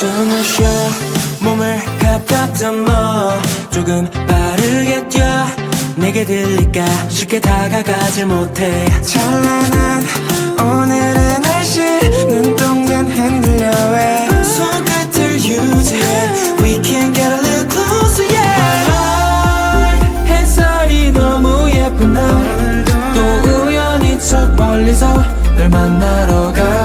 숨을 쉬어. 몸을 갖다 듬어 조금 빠르게 뛰어. 내게 들릴까? 쉽게 다가가질 못해. 찬란한 오늘의 날씨. 눈동자는 흔들려 왜? 손끝을 유지해. We can get a little closer yeah. 햇살이 너무 예쁜 날또 우연히 저 멀리서 널 만나러 가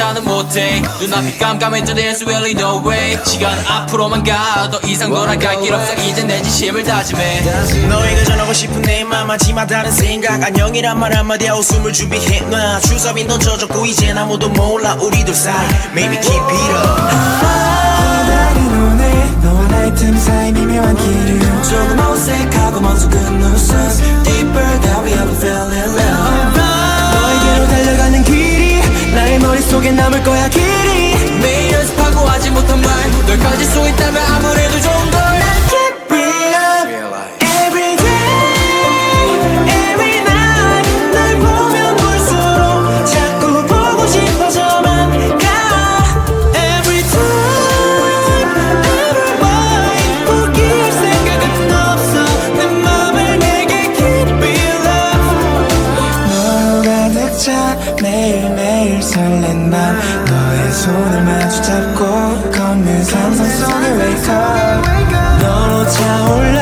인사는 못해. 눈앞이 깜깜해져 there's really no way. 시간 앞으로만 가. 더 이상 돌아갈 길 없어. 이제 내 진심을 다짐해. 너에게 전하고 싶은 내맘 하지마 다른 생각. 안녕이란 말 한마디에 웃음을 준비해 놔. 주섭이 던져졌고 이젠 아무도 몰라. 우리들 사이. Maybe keep it up. 기다린 오늘 너와 나의 틈 사이 미묘한 기류 조금 어색하고 먼 속은 웃음 길이 매일 연습하고 하지 못한 말널 가질 수 있다 손을 마주 잡고 걷는 상상 속에 wake up. 너로 차올라